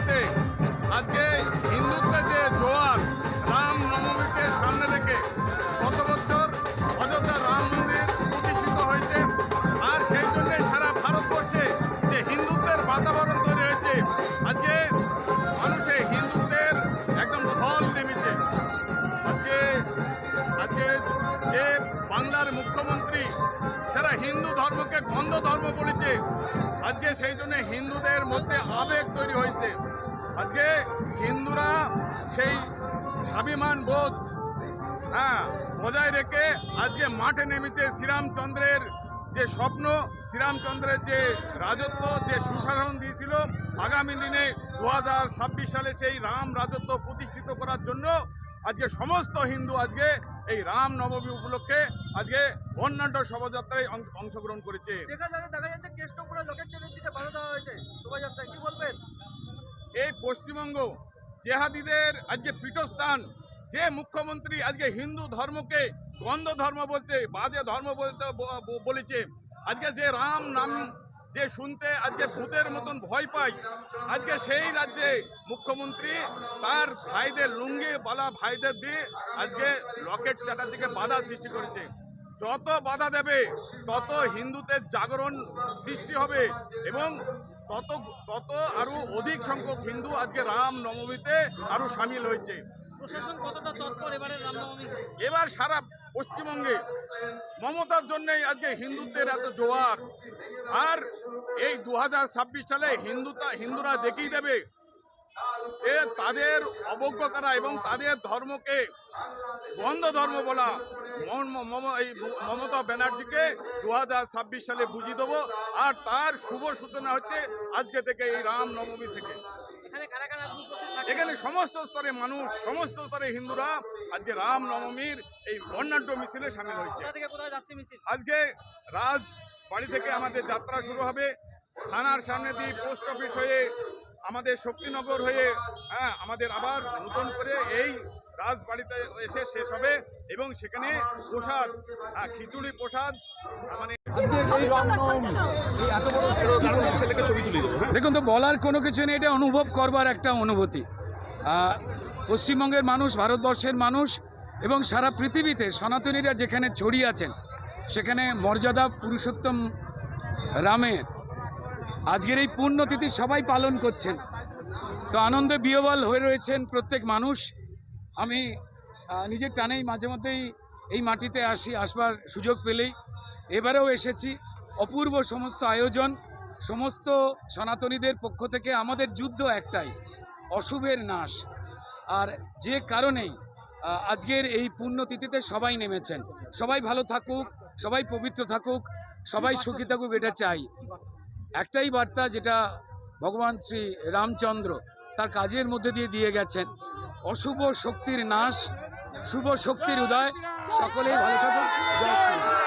বাংলাতে আজকে সেই জন্য হিন্দুদের মধ্যে আবেগ তৈরি হয়েছে। আজকে হিন্দুরা সেই স্বাভিমান বোধ হ্যাঁ বজায় রেখে আজকে মাঠে নেমেছে শ্রীরামচন্দ্রের যে স্বপ্ন, শ্রীরামচন্দ্রের যে রাজত্ব, যে সুশাসন দিয়েছিল আগামী দিনে দু হাজার ছাব্বিশ সালে সেই রাম রাজত্ব প্রতিষ্ঠিত করার জন্য আজকে সমস্ত হিন্দু আজকে এই রাম নবমী উপলক্ষে আজকে অন্যান্য শোভাযাত্রায় অংশগ্রহণ করেছে। দেখা যাচ্ছে কেষ্টপুরে লোকের চ্যানেলটিতে বাধা দেওয়া হয়েছে। শোভাযাত্রায় কি বলবেন? এই পশ্চিমবঙ্গ জেহাদিদের আজকে পীঠস্থান। যে মুখ্যমন্ত্রী আজকে হিন্দু ধর্মকে গন্ধ ধর্ম বলতে বাজে ধর্ম বলতে বলেছে। আজকে যে রাম নাম যে শুনতে আজকে ভূতের মতন ভয় পায় আজকে সেই রাজ্যে মুখ্যমন্ত্রী তার ভাইদের লুঙ্গি বালা ভাইদের দিয়ে আজকে লকেট চ্যাটার্জিকে বাধা সৃষ্টি করেছে। যত বাধা দেবে তত হিন্দুদের জাগরণ সৃষ্টি হবে এবং তত তত আরও অধিক সংখ্যক হিন্দু আজকে রাম নবমীতে আরও সামিল হয়েছে। প্রশাসন কতটা তৎপর এবারে রামনবমীতে এবার সারা পশ্চিমবঙ্গে মমতার জন্যই আজকে হিন্দুদের এত জোয়ার। আর এই দু হাজার ছাব্বিশ সালে হিন্দুতা হিন্দুরা দেখিয়ে দেবে যে তাদের অবজ্ঞ করা এবং তাদের ধর্মকে বন্ধ ধর্ম বলা এই মমতা ব্যানার্জিকে দুহাজার ছাব্বিশ সালে বুঝিয়ে দেবো। আর তার শুভ সূচনা হচ্ছে আজকে থেকে এই রাম নবমী থেকে। এখানে সমস্ত স্তরে মানুষ সমস্ত স্তরে হিন্দুরা আজকে রাম নবমীর এই বর্ণাঢ্য মিছিলে সামিল হয়েছে। আজকে রাজ বাড়ি থেকে আমাদের যাত্রা শুরু হবে। থানার সামনে দিয়ে পোস্ট অফিস হয়ে আমাদের শক্তিনগর হয়ে হ্যাঁ আমাদের আবার নতুন করে এই রাজবাড়িতে এসে শেষ হবে এবং সেখানে প্রসাদ হ্যাঁ, খিচুড়ি প্রসাদ মানে দেখুন তো বলার কোনো কিছু নেই এটা অনুভব করবার একটা অনুভূতি। পশ্চিমবঙ্গের মানুষ ভারতবর্ষের মানুষ এবং সারা পৃথিবীতে সনাতনীরা যেখানে ছড়িয়ে আছেন সেখানে মর্যাদা পুরুষোত্তম রামের আজকের এই পুণ্যতিথি সবাই পালন করছেন। তো আনন্দে বিহবল হয়ে রয়েছেন প্রত্যেক মানুষ। আমি নিজের টানেই মাঝে মধ্যেই এই মাটিতে আসি, আসবার সুযোগ পেলেই। এবারেও এসেছি। অপূর্ব সমস্ত আয়োজন, সমস্ত সনাতনীদের পক্ষ থেকে আমাদের যুদ্ধ একটাই, অশুভের নাশ। আর যে কারণেই আজকের এই পুণ্যতিথিতে সবাই নেমেছেন। সবাই ভালো থাকুক, সবাই পবিত্র থাকুক, সবাই সুখী থাকুক, এটা চাই। একটাই বার্তা যেটা ভগবান শ্রী রামচন্দ্র তার কাজের মধ্যে দিয়ে দিয়ে গেছেন। অশুভ শক্তির নাশ, শুভ শক্তির উদয়। সকলেই ভালো থাকুন। জয় শ্রী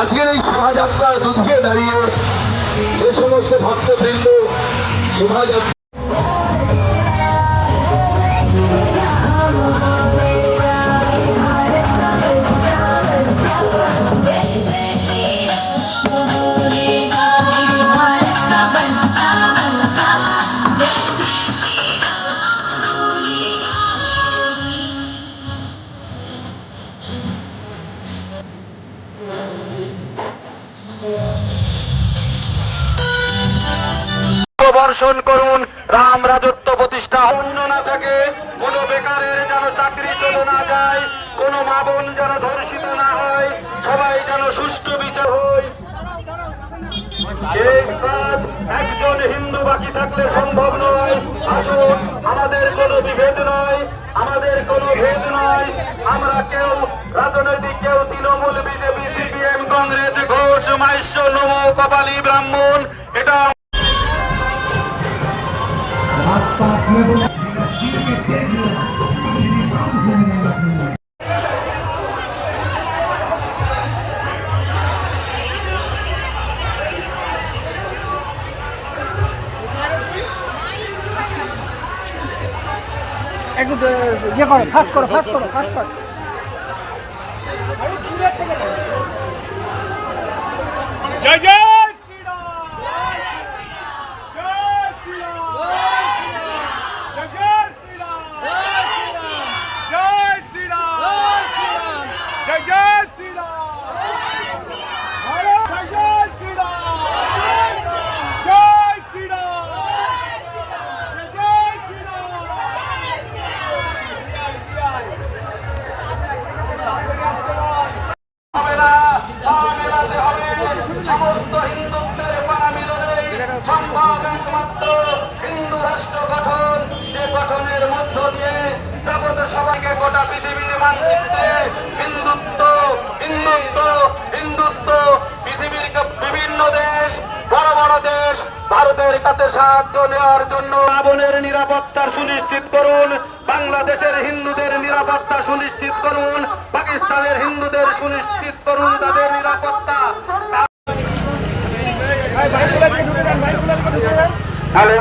আজকের এই শোভাযাত্রার দুধকে দাঁড়িয়ে যে সমস্ত ভক্তবৃন্দ শোভাযাত্রা বর্ষণ করুন, রাম রাজত্ব প্রতিষ্ঠা। অন্য না থাকে কোন বেকারের যেন চাকরি চলে না যায়, কোন মা বোন যেন ধর্ষিত না হয়, সবাই যেন সুষ্ঠু বিচার হয়। একজন হিন্দু বাকি থাকলে সম্ভব নয়, আসুন, আমাদের কোনো বিভেদ নয়। আমাদের কোন ভেদ নয় আমরা কেউ রাজনৈতিক, কেউ তৃণমূল, বিজেপি, সিপিএম, কংগ্রেস, ঘোষ মাইশ্য নব কপালী, ব্রাহ্মণ, এটা একটু ইয়ে করো ফাঁস করো ফাস্ট করো ফাস্ট করো। জয় জয় শ্রীরাম জয় শ্রীরাম জয় জয় শ্রীরাম জয় শ্রীরাম জয় জয় শ্রীরাম ভারত জয় শ্রীরাম জয় শ্রীরাম জয় হবে না পা মেলাতে হবে সমস্ত হিন্দুত্বের পা মিলনে সম্ভব একমাত্র হিন্দু রাষ্ট্র গঠন যে গঠনের মধ্য দিয়ে জগৎ সবাইকে গোটা পৃথিবীর মানচিত্রে হিন্দুত্ব হিন্দুত্ব হিন্দুত্ব পৃথিবীর বিভিন্ন দেশ বড় বড় দেশ ভারতের কাছে সাহায্য নেওয়ার জন্য রাবণের নিরাপত্তা সুনিশ্চিত করুন বাংলাদেশের হিন্দুদের নিরাপত্তা সুনিশ্চিত করুন পাকিস্তানের হিন্দুদের সুনিশ্চিত করুন তাদের নিরাপত্তা। তাহলে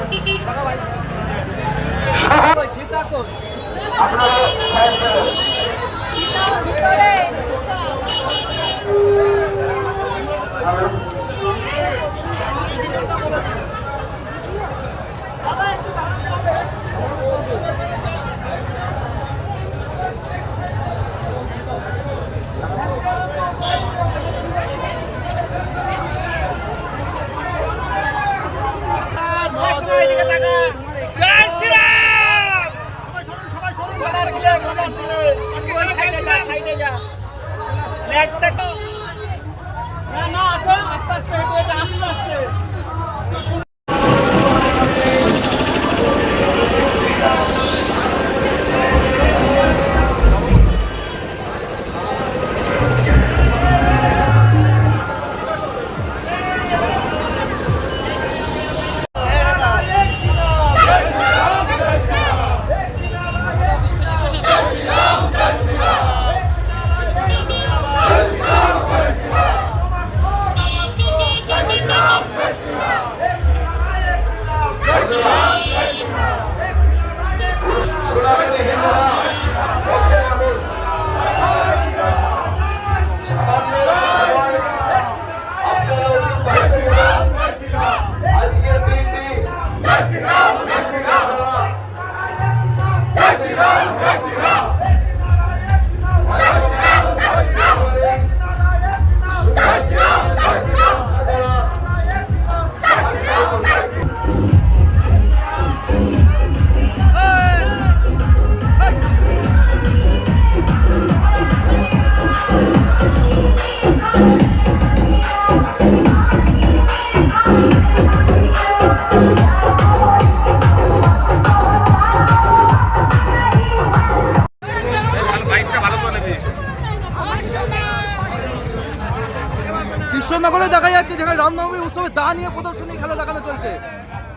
কৃষ্ণনগরে দেখা যাচ্ছে যেখানে রামনবমী উৎসবে দা নিয়ে প্রদর্শনী খেলা দেখানো চলছে।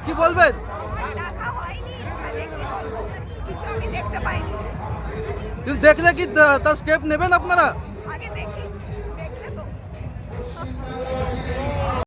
কি বলবেন? দেখলে কি তার স্টেপ নেবেন আপনারা?